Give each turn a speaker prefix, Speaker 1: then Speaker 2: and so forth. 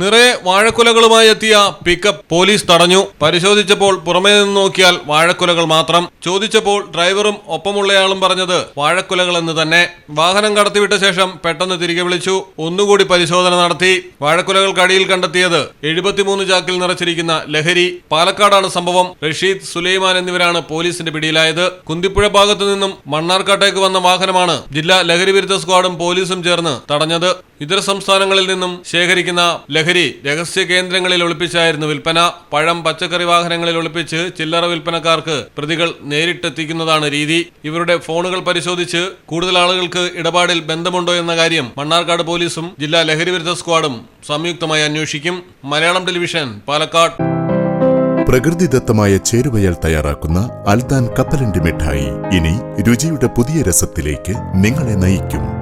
Speaker 1: നിറയെ വാഴക്കുലകളുമായി എത്തിയ pickup police തടഞ്ഞു. പരിശോധിച്ചപ്പോൾ പുറമേ നിന്ന് നോക്കിയാൽ വാഴക്കുലകൾ മാത്രം. ചോദിച്ചപ്പോൾ ഡ്രൈവറും ഒപ്പമുള്ളയാളും പറഞ്ഞത് വാഴക്കുലകൾ എന്ന് തന്നെ. വാഹനം കടത്തിവിട്ട ശേഷം പെട്ടെന്ന് തിരികെ വിളിച്ചു. ഒന്നുകൂടി പരിശോധന നടത്തി. വാഴക്കുലകൾ കടിയിൽ കണ്ടെത്തിയത് എഴുപത്തിമൂന്ന് ചാക്കിൽ നിറച്ചിരിക്കുന്ന ലഹരി. പാലക്കാടാണ് സംഭവം. റഷീദ് സുലൈമാൻ എന്നിവരാണ് പോലീസിന്റെ പിടിയിലായത്. കുന്തിപ്പുഴ ഭാഗത്തു നിന്നും മണ്ണാർക്കാട്ടേക്ക് വന്ന വാഹനമാണ് ജില്ലാ ലഹരി വിരുദ്ധ സ്ക്വാഡും പോലീസും ചേർന്ന് തടഞ്ഞത്. ഇതര സംസ്ഥാനങ്ങളിൽ നിന്നും ശേഖരിക്കുന്ന ലഹരി രഹസ്യ കേന്ദ്രങ്ങളിൽ ഒളിപ്പിച്ചായിരുന്നു വിൽപ്പന. പഴം പച്ചക്കറി വാഹനങ്ങളിൽ ഒളിപ്പിച്ച് ചില്ലറ വിൽപ്പനക്കാർക്ക് പ്രതികൾ നേരിട്ടെത്തിക്കുന്നതാണ് രീതി. ഇവരുടെ ഫോണുകൾ പരിശോധിച്ച് കൂടുതൽ ആളുകൾക്ക് ഇടപാടിൽ ബന്ധമുണ്ടോ എന്ന കാര്യം മണ്ണാർക്കാട് പോലീസും ജില്ലാ ലഹരി വിരുദ്ധ സ്ക്വാഡും സംയുക്തമായി അന്വേഷിക്കും. മലയാളം ടെലിവിഷൻ പാലക്കാട്.
Speaker 2: പ്രകൃതിദത്തമായ ചേരുവയാൽ തയ്യാറാക്കുന്ന അൽദാൻ കപ്പലണ്ടി മിഠായി. ഇനി രുചിയുടെ പുതിയ രസത്തിലേക്ക് നിങ്ങളെ നയിക്കും.